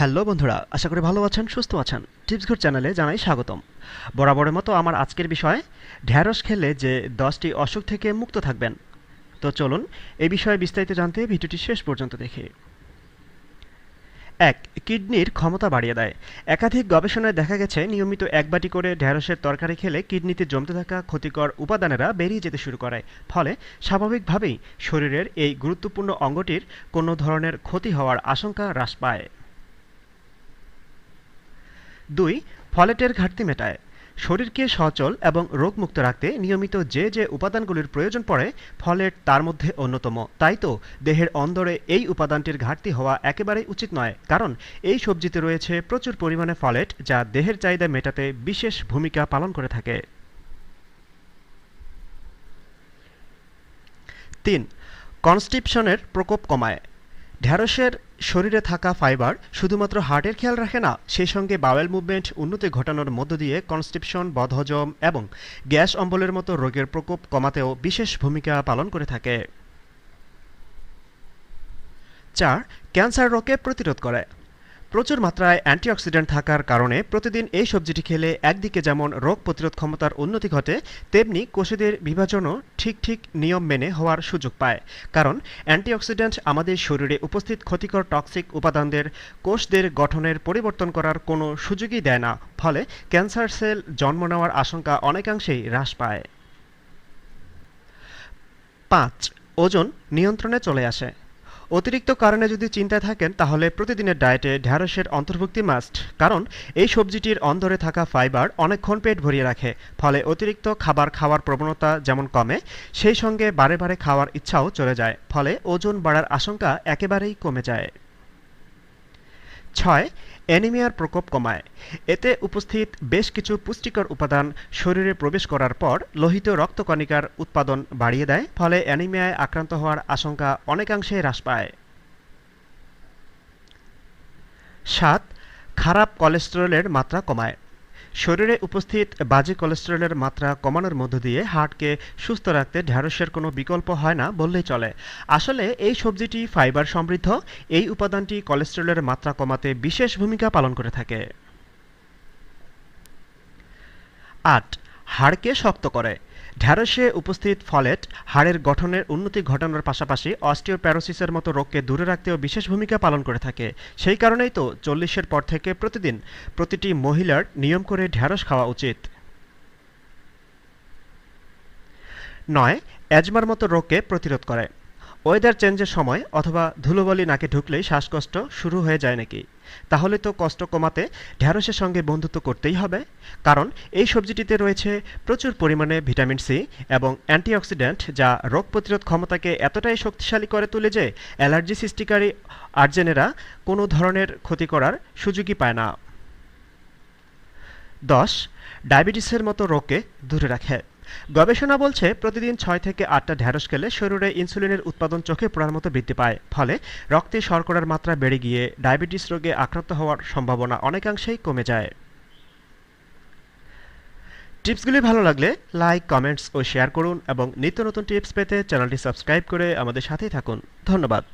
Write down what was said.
Hello বন্ধুরা, আশা করি ভালো আছেন, সুস্থ আছেন। টিপস ঘর চ্যানেলে জানাই স্বাগতম। বরাবরের মতো আমার আজকের বিষয়, ঢ্যাঁড়স খেলে যে দশটি অসুখ থেকে মুক্ত থাকবেন। তো চলুন এই বিষয়ে বিস্তারিত জানতে ভিডিওটি শেষ পর্যন্ত দেখে। এক, কিডনির ক্ষমতা বাড়িয়ে দেয়। একাধিক গবেষণায় দেখা গেছে, নিয়মিত এক বাটি করে ঢ্যাঁড়সের তরকারি খেলে কিডনিতে জমতে থাকা ক্ষতিকর উপাদানেরা বেরিয়ে যেতে শুরু করে। ফলে, স্বাভাবিকভাবেই শরীরের এই গুরুত্বপূর্ণ অঙ্গটির কোনো ধরনের ক্ষতি হওয়ার আশঙ্কা হ্রাস পায়। দুই, ফলেটের ঘাটতি মেটায়। শরীরকে সচল এবং রোগমুক্ত রাখতে নিয়মিত যে যে উপাদানগুলির প্রয়োজন পড়ে, ফলেট তার মধ্যে অন্যতম। তাই তো, দেহের অন্দরে এই উপাদানটির ঘাটতি হওয়া একেবারেই উচিত নয়, কারণ এই সবজিতে রয়েছে প্রচুর পরিমাণে ফলেট যা দেহের চাহিদা মেটাতে বিশেষ ভূমিকা পালন করে থাকে। তিন, কনস্টিপশনের প্রকোপ কমায়। ঢ্যাঁড়সের শরীরে থাকা ফাইবার শুধুমাত্র হার্টের খেয়াল রাখে না, সেই সঙ্গে বাওয়েল মুভমেন্ট উন্নতি ঘটানোর মধ্য দিয়ে কনস্টিপশন, বদহজম এবং গ্যাস অম্বলের মতো রোগের প্রকোপ কমাতেও বিশেষ ভূমিকা পালন করে থাকে। চার, ক্যান্সার রোগকে প্রতিরোধ করে। প্রচুর মাত্রায় অ্যান্টিঅক্সিডেন্ট থাকার কারণে প্রতিদিন এই সবজিটি খেলে একদিকে যেমন রোগ প্রতিরোধ ক্ষমতার উন্নতি ঘটে, তেমনি কোষেদের বিভাজনও ঠিক ঠিক নিয়ম মেনে হওয়ার সুযোগ পায়। কারণ অ্যান্টিঅক্সিডেন্ট আমাদের শরীরে উপস্থিত ক্ষতিকর টক্সিক উপাদানদের কোষদের গঠনের পরিবর্তন করার কোনো সুযোগই দেয় না, ফলে ক্যান্সার সেল জন্ম নেওয়ার আশঙ্কা অনেকাংশেই হ্রাস পায়। পাঁচ, ওজন নিয়ন্ত্রণে চলে আসে। অতিরিক্ত কারণে যদি চিন্তায় থাকেন, তাহলে প্রতিদিনের ডায়েটে ঢ্যাঁড়সের অন্তর্ভুক্তি মাস্ট কারণ এই সবজিটির অন্দরে থাকা ফাইবার অনেকক্ষণ পেট ভরিয়ে রাখে, ফলে অতিরিক্ত খাবার খাওয়ার প্রবণতা যেমন কমে, সেই সঙ্গে বারে বারে খাওয়ার ইচ্ছাও চলে যায়, ফলে ওজন বাড়ার আশঙ্কা একেবারেই কমে যায়। ছয়, অ্যানিমিয়ার প্রকোপ কমায়। এতে উপস্থিত বেশ কিছু পুষ্টিকর উপাদান শরীরে প্রবেশ করার পর লোহিত রক্তকণিকার উৎপাদন বাড়িয়ে দেয়, ফলে অ্যানিমিয়ায় আক্রান্ত হওয়ার আশঙ্কা অনেকাংশে হ্রাস পায়। সাত, খারাপ কোলেস্টেরলের মাত্রা কমায়। শরীরে উপস্থিত বাজে কোলেস্টেরলের মাত্রা কমানোর মধ্য দিয়ে হার্টকে সুস্থ রাখতে ঢ্যাঁড়সের কোনো বিকল্প হয় না বললেই চলে। আসলে এই সবজিটি ফাইবার সমৃদ্ধ, এই উপাদানটি কোলেস্টেরলের মাত্রা কমাতে বিশেষ ভূমিকা পালন করে থাকে। আট, হাড়কে শক্ত করে। ঢ্যাঁড়সে উপস্থিত ফলেট হাড়ের গঠনের উন্নতি ঘটানোর পাশাপাশি অস্টিওপ্যারোসিসের মতো রোগকে দূরে রাখতেও বিশেষ ভূমিকা পালন করে থাকে। সেই কারণেই তো চল্লিশের পর থেকে প্রতিদিন প্রতিটি মহিলার নিয়ম করে ঢ্যাঁড়স খাওয়া উচিত। নয় অ্যাজমার মতো রোগকে প্রতিরোধ করে। ওয়েদার চেঞ্জের সময় অথবা ধুলোবালি নাকে ঢুকলেই শ্বাসকষ্ট শুরু হয়ে যায় নাকি? তাহলে তো কষ্ট কমাতে ঢ্যাঁড়সের সঙ্গে বন্ধুত্ব করতেই হবে। কারণ এই সবজিটিতে রয়েছে প্রচুর পরিমাণে ভিটামিন সি এবং অ্যান্টিঅক্সিডেন্ট যা রোগ প্রতিরোধ ক্ষমতাকে এতটাই শক্তিশালী করে তোলে যে অ্যালার্জি সৃষ্টিকারী আর্জেনেরা কোনো ধরনের ক্ষতি করার সুযোগই পায় না। দশ, ডায়াবেটিসের মতো রোগকে দূরে রাখে। গবেষণা বলছে, প্রতিদিন ছয় থেকে আটটা ঢ্যাঁড়স খেলে শরীরে ইনসুলিনের উৎপাদন চোখে পড়ার মতো বৃদ্ধি পায়। ফলে রক্তে শর্করার মাত্রা বেড়ে গিয়ে ডায়াবেটিস রোগে আক্রান্ত হওয়ার সম্ভাবনা অনেকাংশেই কমে যায়। টিপসগুলি ভালো লাগলে লাইক, কমেন্টস ও শেয়ার করুন এবং নিত্য নতুন টিপস পেতে চ্যানেলটি সাবস্ক্রাইব করে আমাদের সাথেই থাকুন। ধন্যবাদ।